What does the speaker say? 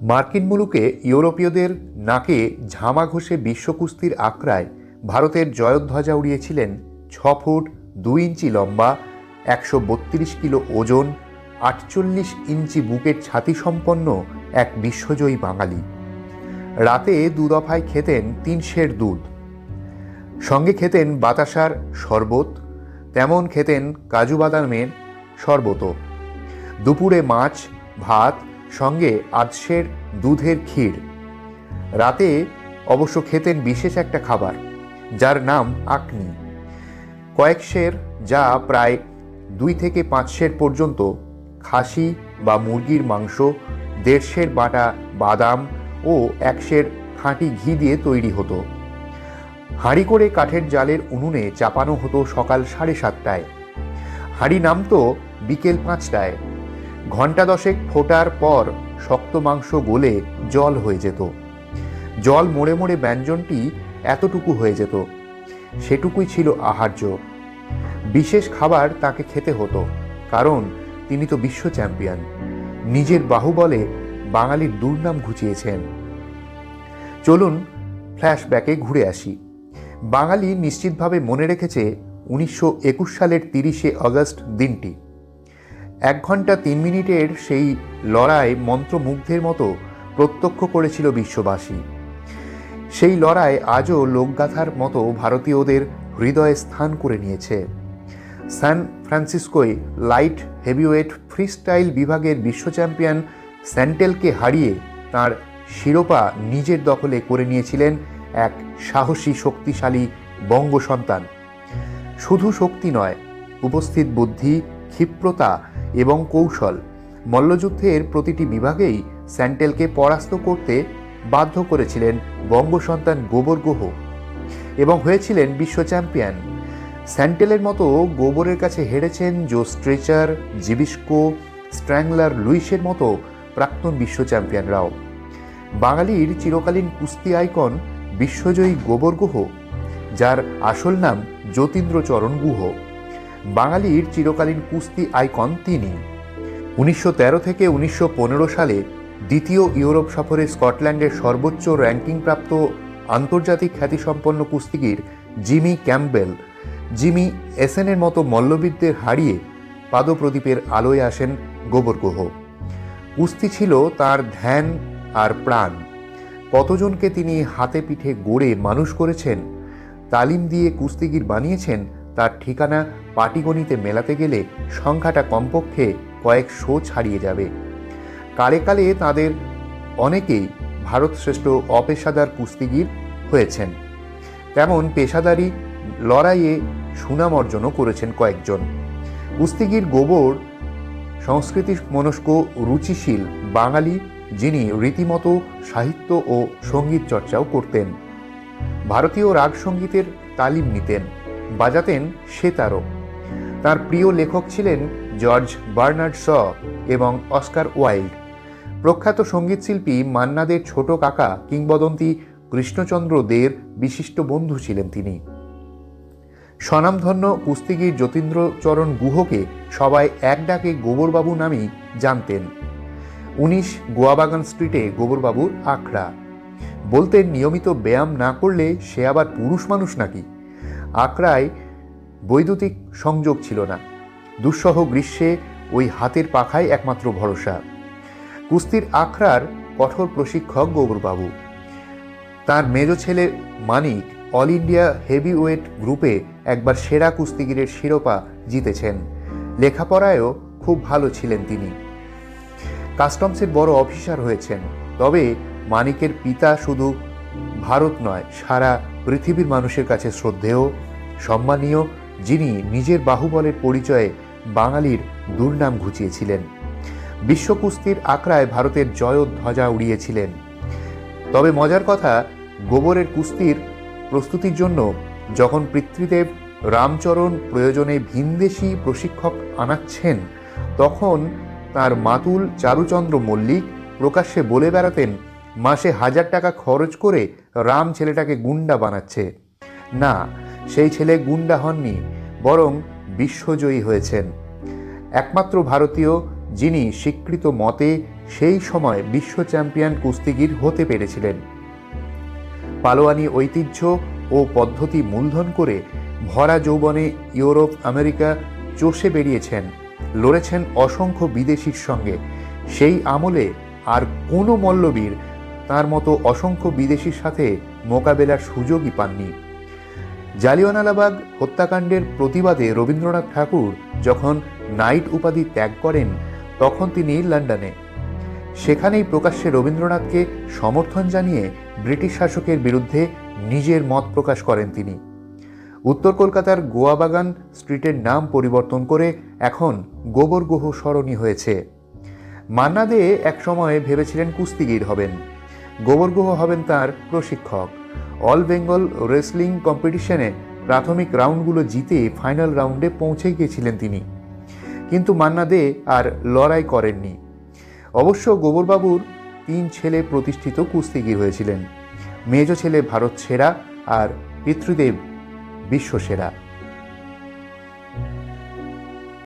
মার্কিন মুলুকে ইউরোপীয়দের নাকে ঝামা ঘষে বিশ্ব কুস্তির আখড়ায় ভারতের জয়ধ্বজা উড়িয়েছিলেন ছ ফুট দুই ইঞ্চি লম্বা, একশো বত্রিশ কিলো ওজন, আটচল্লিশ ইঞ্চি বুকের ছাতি সম্পন্ন এক বিশ্বজয়ী বাঙালি। রাতে দু দফায় খেতেন তিন সের দুধ। সঙ্গে খেতেন বাতাসার শরবত, তেমন খেতেন কাজু বাদামের শরবতও। দুপুরে মাছ, ভাত সঙ্গে আধসের দুধের ক্ষীর। রাতে অবশ্য খেতেন বিশেষ একটা খাবার, যার নাম আকনি কয়েক সের যা প্রায় দুই থেকে পাঁচ সের পর্যন্ত খাসি বা মুরগির মাংস দেড়শের বাটা বাদাম ও একশের খাঁটি ঘি দিয়ে তৈরি হতো। হাঁড়ি করে কাঠের জালের উনুনে চাপানো হতো সকাল সাড়ে সাতটায়। হাঁড়ি নামতো বিকেল পাঁচটায়। ঘণ্টা দশেক ফোটার পর শক্ত মাংস গলে জল হয়ে যেত। জল মোড়ে মোড়ে ব্যঞ্জনটি এতটুকু হয়ে যেত। সেটুকুই ছিল আহার্য। বিশেষ খাবার তাকে খেতে হতো, কারণ তিনি তো বিশ্ব চ্যাম্পিয়ন। নিজের বাহুবলে বাঙালির দুর্নাম ঘুচিয়েছেন। চলুন ফ্ল্যাশব্যাকে ঘুরে আসি। বাঙালি নিশ্চিতভাবে মনে রেখেছে উনিশশো একুশ সালের তিরিশে আগস্ট দিনটি। এক ঘণ্টা তিন মিনিটের সেই লড়াই মন্ত্রমুগ্ধের মতো প্রত্যক্ষ করেছিল বিশ্ববাসী। সেই লড়াই আজও লোকগাথার মতো ভারতীয়দের হৃদয়ে স্থান করে নিয়েছে। সান ফ্রান্সিসকোয় লাইট হেভিওয়েট ফ্রিস্টাইল বিভাগের বিশ্ব চ্যাম্পিয়ন স্যান্টেলকে হারিয়ে তার শিরোপা নিজের দখলে করে নিয়েছিলেন এক সাহসী, শক্তিশালী বঙ্গ সন্তান শুধু শক্তি নয়, উপস্থিত বুদ্ধি, ক্ষিপ্রতা এবং কৌশল। মল্লযুদ্ধের প্রতিটি বিভাগেই স্যান্টেলকে পরাস্ত করতে বাধ্য করেছিলেন বঙ্গ সন্তান গোবর গুহ এবং হয়েছিলেন বিশ্ব চ্যাম্পিয়ন। স্যান্টেলের মতো গোবরের কাছে হেরেছেন জো স্ট্রেচার, জিবিস্কো, স্ট্র্যাংলার, লুইসের মতো প্রাক্তন বিশ্ব চ্যাম্পিয়নরাও। বাঙালির চিরকালীন কুস্তি আইকন বিশ্বজয়ী গোবর গুহ, যার আসল নাম যতীন্দ্রচরণ গুহ। বাঙালির চিরকালীন কুস্তি আইকন তিনি। উনিশশো তেরো থেকে উনিশশো পনেরো সালে দ্বিতীয় ইউরোপ সফরে স্কটল্যান্ডের সর্বোচ্চ র্যাঙ্কিংপ্রাপ্ত আন্তর্জাতিক খ্যাতিসম্পন্ন কুস্তিগির জিমি ক্যাম্পবেল। জিমি এসেনের মতো মল্লবিদদের হারিয়ে পাদপ্রদীপের আলোয় আসেন গোবরগুহ কুস্তি ছিল তার ধ্যান আর প্রাণ। কতজনকে তিনি হাতে পিঠে গড়ে মানুষ করেছেন, তালিম দিয়ে কুস্তিগির বানিয়েছেন তার ঠিকানা পাটিগণিতে মেলাতে গেলে সংখ্যাটা কমপক্ষে কয়েকশো ছাড়িয়ে যাবে। কালে কালে তাদের অনেকেই ভারত শ্রেষ্ঠ অপেশাদার কুস্তিগির হয়েছেন। তেমন পেশাদারি লড়াইয়ে সুনাম অর্জনও করেছেন কয়েকজন। কুস্তিগির গোবর, সংস্কৃতি মনস্ক, রুচিশীল বাঙালি, যিনি রীতিমতো সাহিত্য ও সংগীত চর্চাও করতেন। ভারতীয় রাগ সঙ্গীতের তালিম নিতেন। বাজাতেন সেতারও তার প্রিয় লেখক ছিলেন জর্জ বার্নার্ড শ এবং অস্কার ওয়াইল্ড। প্রখ্যাত সঙ্গীতশিল্পী মান্নাদের ছোট কাকা কিংবদন্তি কৃষ্ণচন্দ্র দের বিশিষ্ট বন্ধু ছিলেন তিনি। স্বনামধন্য কুস্তিগির যতীন্দ্রচরণ গুহকে সবাই এক ডাকে গোবরবাবু নামেই জানতেন। উনিশ গোয়াবাগান স্ট্রিটে গোবরবাবুর আখড়া। বলতেন, নিয়মিত ব্যায়াম না করলে সে আবার পুরুষ মানুষ নাকি? আখড়ায় বৈদ্যুতিক সংযোগ ছিল না। দুঃসহ গ্রীষ্মে ওই হাতের পাখায় একমাত্র ভরসা। কুস্তির আখড়ার কঠোর প্রশিক্ষক গোবরবাবু। তার মেজ ছেলে মানিক অল ইন্ডিয়া হেভিওয়েট গ্রুপে একবার সেরা কুস্তিগিরের শিরোপা জিতেছেন। লেখাপড়ায়ও খুব ভালো ছিলেন তিনি। কাস্টমসের বড় অফিসার হয়েছেন। তবে মানিকের পিতা শুধু ভারত নয়, সারা পৃথিবীর মানুষের কাছে শ্রদ্ধেয়, সম্মানীয়, যিনি নিজের বাহুবলের পরিচয়ে বাঙালির দুর্নাম ঘুচিয়েছিলেন। বিশ্ব কুস্তির আখড়ায় ভারতের জয় ধ্বজা উড়িয়েছিলেন। তবে মজার কথা, গোবরের কুস্তির প্রস্তুতির জন্য যখন পিতৃদেব রামচরণ প্রয়োজনে ভিনদেশি প্রশিক্ষক আনাচ্ছেন, তখন তার মাতুল চারুচন্দ্র মল্লিক প্রকাশ্যে বলে বেড়াতেন মাসে হাজার টাকা খরচ করে রাম ছেলেটাকে গুন্ডা বানাচ্ছে। না, সেই ছেলে গুন্ডা হননি, বরং বিশ্বজয়ী হয়েছেন। একমাত্র ভারতীয় যিনি স্বীকৃত মতে সেই সময় বিশ্ব চ্যাম্পিয়ন কুস্তিগির হতে পেরেছিলেন। পালোয়ানি ঐতিহ্য ও পদ্ধতি মূলধন করে ভরা যৌবনে ইউরোপ, আমেরিকা চষে বেরিয়েছেন, লড়েছেন অসংখ্য বিদেশির সঙ্গে। সেই আমলে আর কোনো মল্লবীর তার মতো অসংখ্য বিদেশির সাথে মোকাবেলার সুযোগই পাননি। জালিয়ানওয়ালাবাগ হত্যাকাণ্ডের প্রতিবাদে রবীন্দ্রনাথ ঠাকুর যখন নাইট উপাধি ত্যাগ করেন, তখন তিনি লন্ডনে। সেখানেই প্রকাশ্যে রবীন্দ্রনাথকে সমর্থন জানিয়ে ব্রিটিশ শাসকের বিরুদ্ধে নিজের মত প্রকাশ করেন তিনি। উত্তর কলকাতার গোয়াবাগান স্ট্রিটের নাম পরিবর্তন করে এখন গোবরগুহ সরণি হয়েছে। মান্না দে একসময় ভেবেছিলেন কুস্তিগির হবেন। গোবরগুহ হবেন তার প্রশিক্ষক। অল বেঙ্গল রেসলিং কম্পিটিশনে প্রাথমিক রাউন্ডগুলো জিতে ফাইনাল রাউন্ডে পৌঁছে গিয়েছিলেন তিনি। কিন্তু মান্না দে আর লড়াই করেননি। অবশ্য গোবরবাবুর তিন ছেলে প্রতিষ্ঠিত কুস্তিগির হয়েছিলেন। মেজ ছেলে ভারত সেরা আর পিতৃদেব বিশ্বসেরা